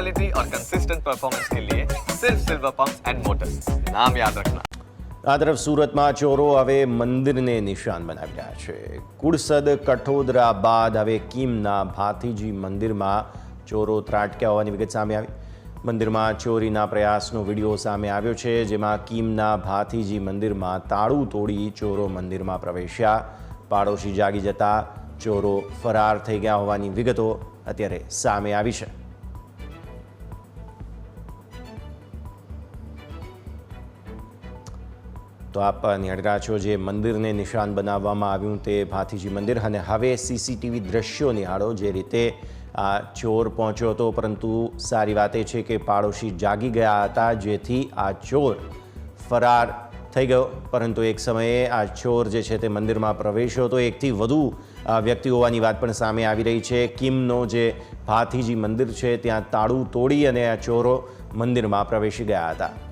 Quality और consistent performance के लिए सिर्फ सिल्वर पंप एंड मोटर्स नाम याद रखना આ તરફ સુરતમાં ચોરો હવે મંદિરને નિશાન બનાવી રહ્યા છે કુડસદ કઠોદરા બાદ હવે કીમના ભાથીજી મંદિરમાં ચોરો ત્રાટક્યા હોવાની વિગત સામે આવી મંદિરમાં ચોરીના પ્રયાસનો વિડીયો સામે આવ્યો છે જેમાં કીમના ભાથીજી મંદિરમાં તાળું તોડી ચોરો મંદિરમાં પ્રવેશ્યા પાડોશી જાગી જતા ચોરો ફરાર થઈ ગયા હોવાની વિગતો અત્યારે સામે આવી છે તો આપ નિહાળી છો જે મંદિરને નિશાન બનાવવામાં આવ્યું તે ભાથીજી મંદિર અને હવે સીસીટીવી દ્રશ્યો નિહાળો જે રીતે આ ચોર પહોંચ્યો હતો. પરંતુ સારી વાત એ છે કે પાડોશી જાગી ગયા હતા જેથી આ ચોર ફરાર થઈ ગયો. પરંતુ એક સમયે આ ચોર જે છે તે મંદિરમાં પ્રવેશ્યો હતો એકથી વધુ વ્યક્તિ હોવાની વાત પણ સામે આવી રહી છે. કિમનો જે ભાથીજી મંદિર છે ત્યાં તાળું તોડી અને આ ચોરો મંદિરમાં પ્રવેશી ગયા હતા.